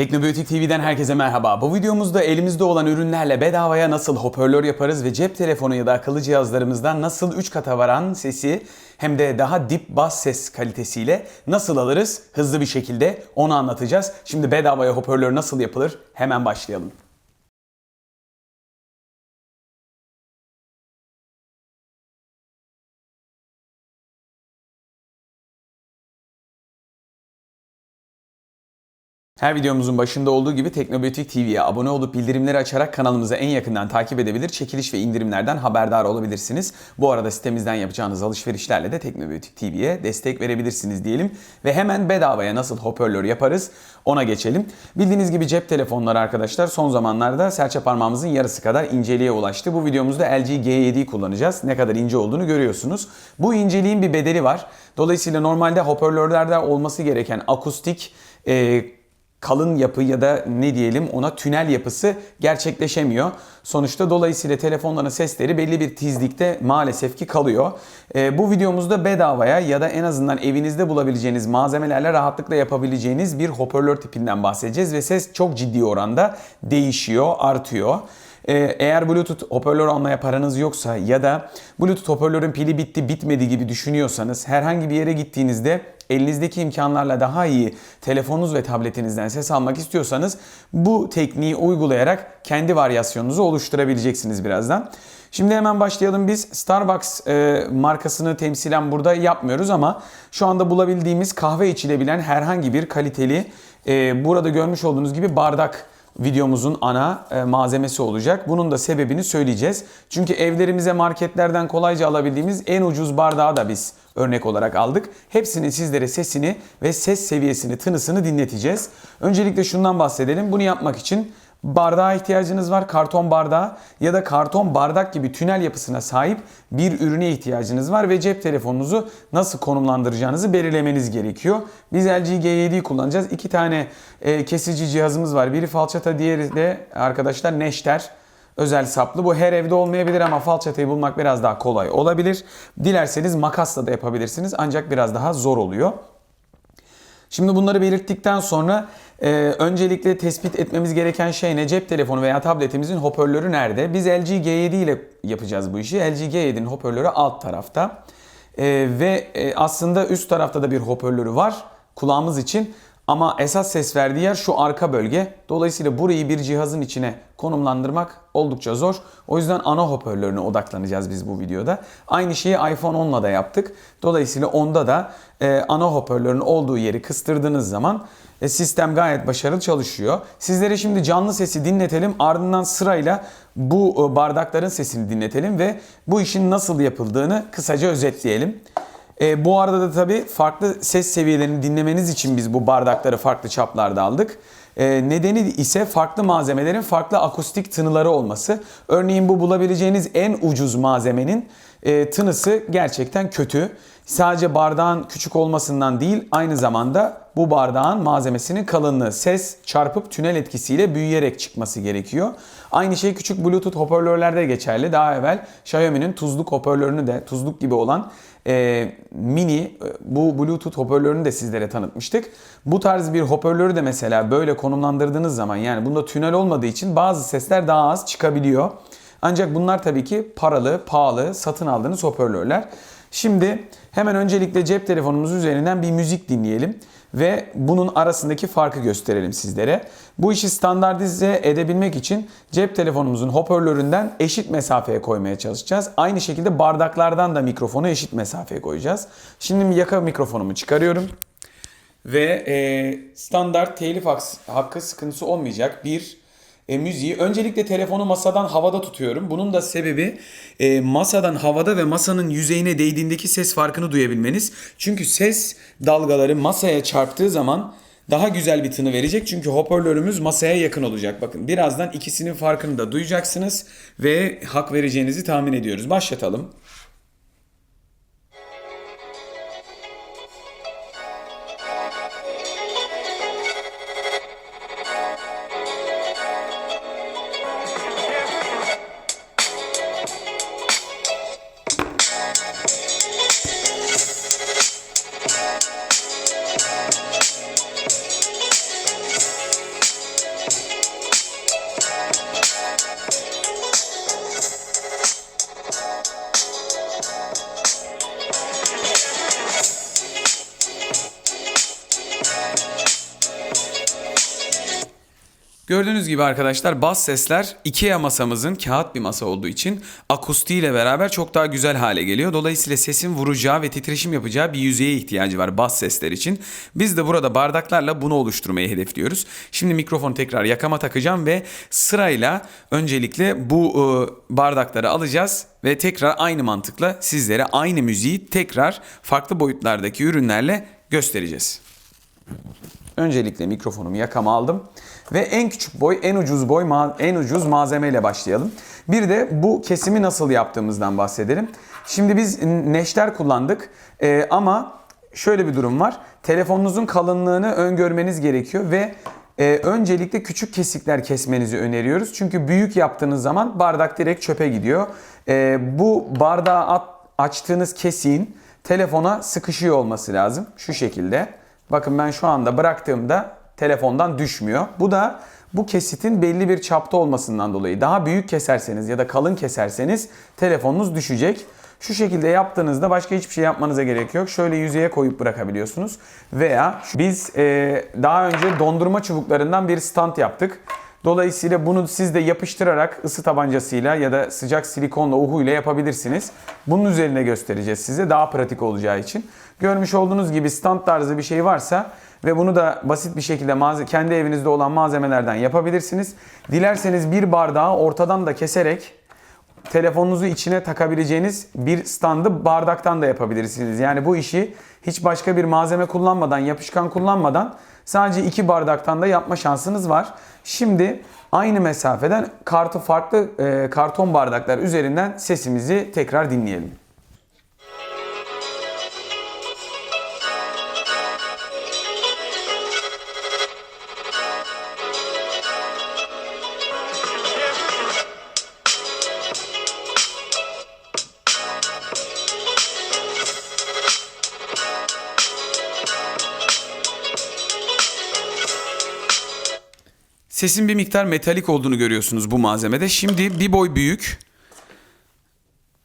Teknobiyotik TV'den herkese merhaba. Bu videomuzda elimizde olan ürünlerle bedavaya nasıl hoparlör yaparız ve cep telefonu ya da akıllı cihazlarımızdan nasıl 3 kata varan sesi hem de daha dip bas ses kalitesiyle nasıl alırız hızlı bir şekilde onu anlatacağız. Şimdi bedavaya hoparlör nasıl yapılır hemen başlayalım. Her videomuzun başında olduğu gibi Teknobiyotik TV'ye abone olup bildirimleri açarak kanalımızı en yakından takip edebilir, çekiliş ve indirimlerden haberdar olabilirsiniz. Bu arada sitemizden yapacağınız alışverişlerle de Teknobiyotik TV'ye destek verebilirsiniz diyelim. Ve hemen bedavaya nasıl hoparlör yaparız ona geçelim. Bildiğiniz gibi cep telefonları arkadaşlar son zamanlarda serçe parmağımızın yarısı kadar inceliğe ulaştı. Bu videomuzda LG G7'yi kullanacağız. Ne kadar ince olduğunu görüyorsunuz. Bu inceliğin bir bedeli var. Dolayısıyla normalde hoparlörlerde olması gereken akustik e, kalın yapı ya da ne diyelim ona tünel yapısı gerçekleşemiyor. Sonuçta dolayısıyla telefonların sesleri belli bir tizlikte maalesef ki kalıyor. Ee, bu videomuzda bedavaya ya da en azından evinizde bulabileceğiniz malzemelerle rahatlıkla yapabileceğiniz bir hoparlör tipinden bahsedeceğiz ve ses çok ciddi oranda değişiyor, artıyor. Ee, Eğer Bluetooth hoparlör almaya paranız yoksa ya da Bluetooth hoparlörün pili bitti bitmedi gibi düşünüyorsanız herhangi bir yere gittiğinizde elinizdeki imkanlarla daha iyi telefonunuz ve tabletinizden ses almak istiyorsanız bu tekniği uygulayarak kendi varyasyonunuzu oluşturabileceksiniz birazdan. Şimdi hemen başlayalım biz. Starbucks e, markasını temsilen burada yapmıyoruz ama şu anda bulabildiğimiz kahve içilebilen herhangi bir kaliteli e, burada görmüş olduğunuz gibi bardak videomuzun ana e, malzemesi olacak. Bunun da sebebini söyleyeceğiz. Çünkü evlerimize marketlerden kolayca alabildiğimiz en ucuz bardağı da biz örnek olarak aldık. Hepsini sizlere sesini ve ses seviyesini, tınısını dinleteceğiz. Öncelikle şundan bahsedelim. Bunu yapmak için bardağa ihtiyacınız var. Karton bardağı ya da karton bardak gibi tünel yapısına sahip bir ürüne ihtiyacınız var ve cep telefonunuzu nasıl konumlandıracağınızı belirlemeniz gerekiyor. Biz LG G7'yi kullanacağız. İki tane e, kesici cihazımız var. Biri falçata, diğeri de arkadaşlar neşter özel saplı. Bu her evde olmayabilir ama falçatayı bulmak biraz daha kolay olabilir. Dilerseniz makasla da yapabilirsiniz ancak biraz daha zor oluyor. Şimdi bunları belirttikten sonra e, öncelikle tespit etmemiz gereken şey ne? Cep telefonu veya tabletimizin hoparlörü nerede? Biz LG G7 ile yapacağız bu işi. LG G7'nin hoparlörü alt tarafta. E, ve e, aslında üst tarafta da bir hoparlörü var kulağımız için. Ama esas ses verdiği yer şu arka bölge. Dolayısıyla burayı bir cihazın içine konumlandırmak oldukça zor. O yüzden ana hoparlörüne odaklanacağız biz bu videoda. Aynı şeyi iPhone 10'la da yaptık. Dolayısıyla onda da e, ana hoparlörün olduğu yeri kıstırdığınız zaman e, sistem gayet başarılı çalışıyor. Sizlere şimdi canlı sesi dinletelim. Ardından sırayla bu e, bardakların sesini dinletelim ve bu işin nasıl yapıldığını kısaca özetleyelim. E, bu arada da tabii farklı ses seviyelerini dinlemeniz için biz bu bardakları farklı çaplarda aldık. E, nedeni ise farklı malzemelerin farklı akustik tınıları olması. Örneğin bu bulabileceğiniz en ucuz malzemenin e, tınısı gerçekten kötü. Sadece bardağın küçük olmasından değil aynı zamanda bu bardağın malzemesinin kalınlığı ses çarpıp tünel etkisiyle büyüyerek çıkması gerekiyor. Aynı şey küçük bluetooth hoparlörlerde geçerli. Daha evvel Xiaomi'nin tuzluk hoparlörünü de tuzluk gibi olan e, mini bu bluetooth hoparlörünü de sizlere tanıtmıştık. Bu tarz bir hoparlörü de mesela böyle konumlandırdığınız zaman yani bunda tünel olmadığı için bazı sesler daha az çıkabiliyor. Ancak bunlar tabii ki paralı, pahalı, satın aldığınız hoparlörler. Şimdi hemen öncelikle cep telefonumuz üzerinden bir müzik dinleyelim ve bunun arasındaki farkı gösterelim sizlere. Bu işi standartize edebilmek için cep telefonumuzun hoparlöründen eşit mesafeye koymaya çalışacağız. Aynı şekilde bardaklardan da mikrofonu eşit mesafeye koyacağız. Şimdi yaka mikrofonumu çıkarıyorum. Ve e, standart telif hakkı sıkıntısı olmayacak bir e, müziği. Öncelikle telefonu masadan havada tutuyorum. Bunun da sebebi e, masadan havada ve masanın yüzeyine değdiğindeki ses farkını duyabilmeniz. Çünkü ses dalgaları masaya çarptığı zaman daha güzel bir tını verecek. Çünkü hoparlörümüz masaya yakın olacak. Bakın birazdan ikisinin farkını da duyacaksınız ve hak vereceğinizi tahmin ediyoruz. Başlatalım. Gördüğünüz gibi arkadaşlar bas sesler IKEA masamızın kağıt bir masa olduğu için akustiğiyle beraber çok daha güzel hale geliyor. Dolayısıyla sesin vuracağı ve titreşim yapacağı bir yüzeye ihtiyacı var bas sesler için. Biz de burada bardaklarla bunu oluşturmayı hedefliyoruz. Şimdi mikrofonu tekrar yakama takacağım ve sırayla öncelikle bu e, bardakları alacağız ve tekrar aynı mantıkla sizlere aynı müziği tekrar farklı boyutlardaki ürünlerle göstereceğiz. Öncelikle mikrofonumu yakama aldım ve en küçük boy, en ucuz boy, en ucuz malzemeyle başlayalım. Bir de bu kesimi nasıl yaptığımızdan bahsedelim. Şimdi biz neşter kullandık Ee, ama şöyle bir durum var. Telefonunuzun kalınlığını öngörmeniz gerekiyor ve e, öncelikle küçük kesikler kesmenizi öneriyoruz. Çünkü büyük yaptığınız zaman bardak direkt çöpe gidiyor. Ee, bu bardağı at, açtığınız kesiğin telefona sıkışıyor olması lazım. Şu şekilde. Bakın ben şu anda bıraktığımda telefondan düşmüyor. Bu da bu kesitin belli bir çapta olmasından dolayı. Daha büyük keserseniz ya da kalın keserseniz telefonunuz düşecek. Şu şekilde yaptığınızda başka hiçbir şey yapmanıza gerek yok. Şöyle yüzeye koyup bırakabiliyorsunuz. Veya biz e, daha önce dondurma çubuklarından bir stand yaptık. Dolayısıyla bunu siz de yapıştırarak ısı tabancasıyla ya da sıcak silikonla uhuyla yapabilirsiniz. Bunun üzerine göstereceğiz size daha pratik olacağı için. Görmüş olduğunuz gibi stand tarzı bir şey varsa ve bunu da basit bir şekilde kendi evinizde olan malzemelerden yapabilirsiniz. Dilerseniz bir bardağı ortadan da keserek telefonunuzu içine takabileceğiniz bir standı bardaktan da yapabilirsiniz. Yani bu işi hiç başka bir malzeme kullanmadan, yapışkan kullanmadan sadece iki bardaktan da yapma şansınız var. Şimdi aynı mesafeden kartı farklı e, karton bardaklar üzerinden sesimizi tekrar dinleyelim. Sesin bir miktar metalik olduğunu görüyorsunuz bu malzemede. Şimdi bir boy büyük.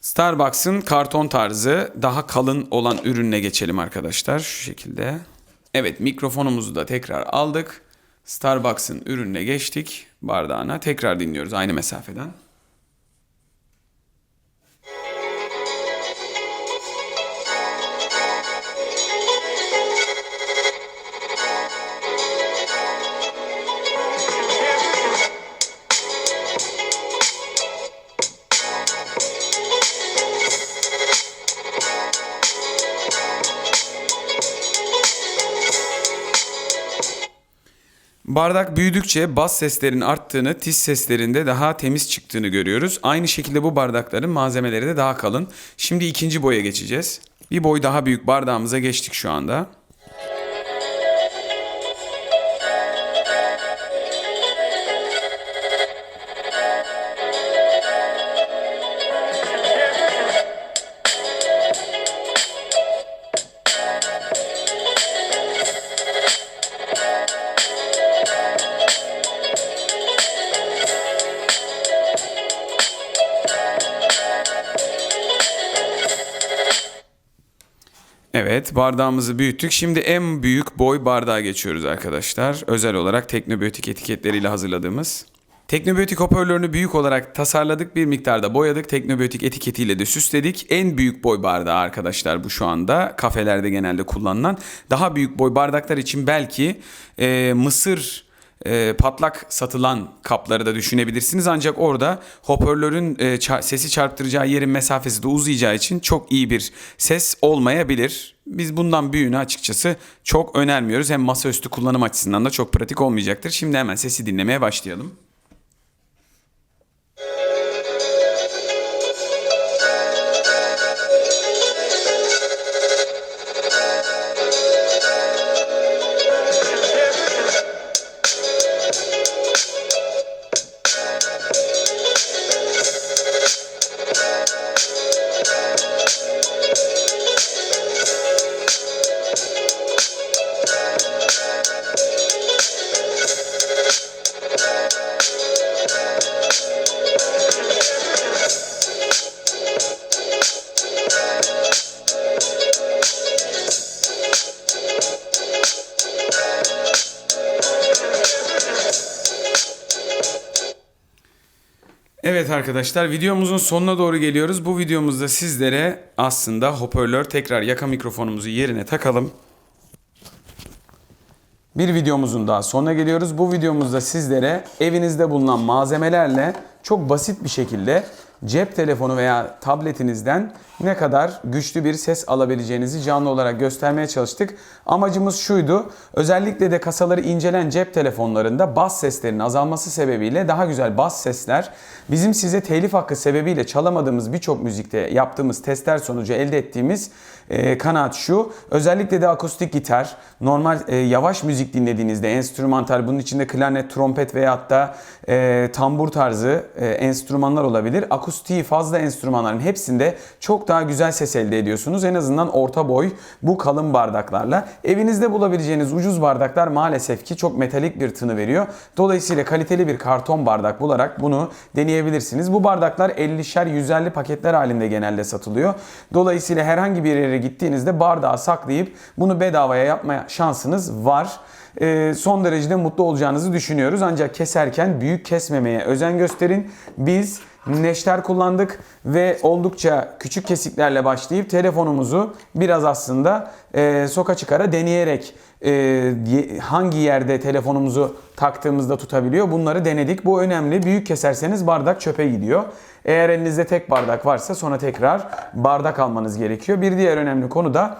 Starbucks'ın karton tarzı daha kalın olan ürününe geçelim arkadaşlar. Şu şekilde. Evet mikrofonumuzu da tekrar aldık. Starbucks'ın ürününe geçtik. Bardağına tekrar dinliyoruz aynı mesafeden. Bardak büyüdükçe bas seslerin arttığını, tiz seslerinde daha temiz çıktığını görüyoruz. Aynı şekilde bu bardakların malzemeleri de daha kalın. Şimdi ikinci boya geçeceğiz. Bir boy daha büyük bardağımıza geçtik şu anda. Evet bardağımızı büyüttük. Şimdi en büyük boy bardağa geçiyoruz arkadaşlar. Özel olarak teknobiyotik etiketleriyle hazırladığımız. Teknobiyotik hoparlörünü büyük olarak tasarladık. Bir miktarda boyadık. Teknobiyotik etiketiyle de süsledik. En büyük boy bardağı arkadaşlar bu şu anda. Kafelerde genelde kullanılan. Daha büyük boy bardaklar için belki e, mısır e, patlak satılan kapları da düşünebilirsiniz. Ancak orada hoparlörün e, ça- sesi çarptıracağı yerin mesafesi de uzayacağı için çok iyi bir ses olmayabilir. Biz bundan büyüğünü açıkçası çok önermiyoruz. Hem masaüstü kullanım açısından da çok pratik olmayacaktır. Şimdi hemen sesi dinlemeye başlayalım. Evet arkadaşlar videomuzun sonuna doğru geliyoruz. Bu videomuzda sizlere aslında hoparlör tekrar yaka mikrofonumuzu yerine takalım. Bir videomuzun daha sonuna geliyoruz. Bu videomuzda sizlere evinizde bulunan malzemelerle çok basit bir şekilde cep telefonu veya tabletinizden ne kadar güçlü bir ses alabileceğinizi canlı olarak göstermeye çalıştık. Amacımız şuydu. Özellikle de kasaları incelen cep telefonlarında bas seslerinin azalması sebebiyle daha güzel bas sesler bizim size telif hakkı sebebiyle çalamadığımız birçok müzikte yaptığımız testler sonucu elde ettiğimiz e, kanaat şu. Özellikle de akustik gitar, normal e, yavaş müzik dinlediğinizde enstrümantal bunun içinde klarnet, trompet veyahut da e, tambur tarzı e, enstrümanlar olabilir. Akustiği fazla enstrümanların hepsinde çok daha güzel ses elde ediyorsunuz. En azından orta boy bu kalın bardaklarla. Evinizde bulabileceğiniz ucuz bardaklar maalesef ki çok metalik bir tını veriyor. Dolayısıyla kaliteli bir karton bardak bularak bunu deneyebilirsiniz. Bu bardaklar 50'şer 150 paketler halinde genelde satılıyor. Dolayısıyla herhangi bir yere gittiğinizde bardağı saklayıp bunu bedavaya yapmaya şansınız var. Ee, son derecede mutlu olacağınızı düşünüyoruz. Ancak keserken büyük kesmemeye özen gösterin. Biz neşter kullandık ve oldukça küçük kesiklerle başlayıp telefonumuzu biraz aslında e, soka çıkara deneyerek e, hangi yerde telefonumuzu taktığımızda tutabiliyor bunları denedik. Bu önemli. Büyük keserseniz bardak çöpe gidiyor. Eğer elinizde tek bardak varsa sonra tekrar bardak almanız gerekiyor. Bir diğer önemli konu da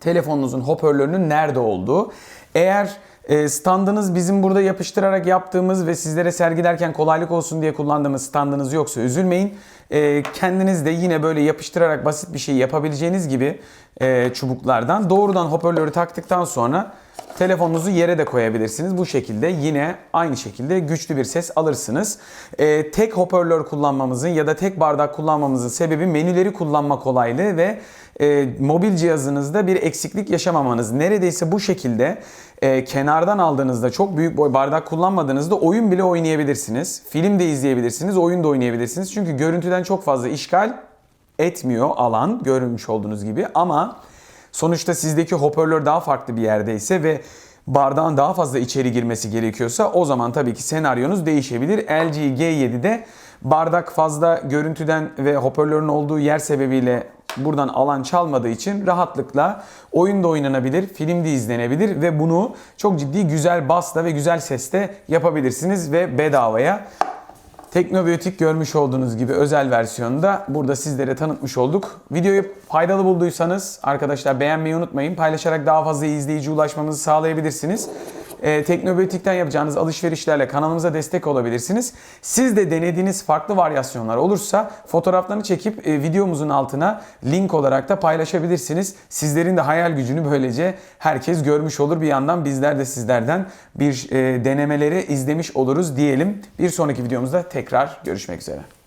telefonunuzun hoparlörünün nerede olduğu. Eğer e, standınız bizim burada yapıştırarak yaptığımız ve sizlere sergilerken kolaylık olsun diye kullandığımız standınız yoksa üzülmeyin. E, kendiniz de yine böyle yapıştırarak basit bir şey yapabileceğiniz gibi e, çubuklardan doğrudan hoparlörü taktıktan sonra telefonunuzu yere de koyabilirsiniz. Bu şekilde yine aynı şekilde güçlü bir ses alırsınız. E, tek hoparlör kullanmamızın ya da tek bardak kullanmamızın sebebi menüleri kullanma kolaylığı ve e, mobil cihazınızda bir eksiklik yaşamamanız. Neredeyse bu şekilde e, kenardan aldığınızda çok büyük boy bardak kullanmadığınızda oyun bile oynayabilirsiniz. Film de izleyebilirsiniz, oyun da oynayabilirsiniz. Çünkü görüntüden çok fazla işgal etmiyor alan görmüş olduğunuz gibi ama sonuçta sizdeki hoparlör daha farklı bir yerdeyse ve bardağın daha fazla içeri girmesi gerekiyorsa o zaman tabii ki senaryonuz değişebilir. LG G7'de bardak fazla görüntüden ve hoparlörün olduğu yer sebebiyle buradan alan çalmadığı için rahatlıkla oyun da oynanabilir, film de izlenebilir ve bunu çok ciddi güzel basla ve güzel seste yapabilirsiniz ve bedavaya Teknobiyotik görmüş olduğunuz gibi özel versiyonda burada sizlere tanıtmış olduk. Videoyu faydalı bulduysanız arkadaşlar beğenmeyi unutmayın. Paylaşarak daha fazla izleyici ulaşmamızı sağlayabilirsiniz. Ee, Teknobiyotik'ten yapacağınız alışverişlerle kanalımıza destek olabilirsiniz. Siz de denediğiniz farklı varyasyonlar olursa fotoğraflarını çekip e, videomuzun altına link olarak da paylaşabilirsiniz. Sizlerin de hayal gücünü böylece herkes görmüş olur. Bir yandan bizler de sizlerden bir e, denemeleri izlemiş oluruz diyelim. Bir sonraki videomuzda tekrar görüşmek üzere.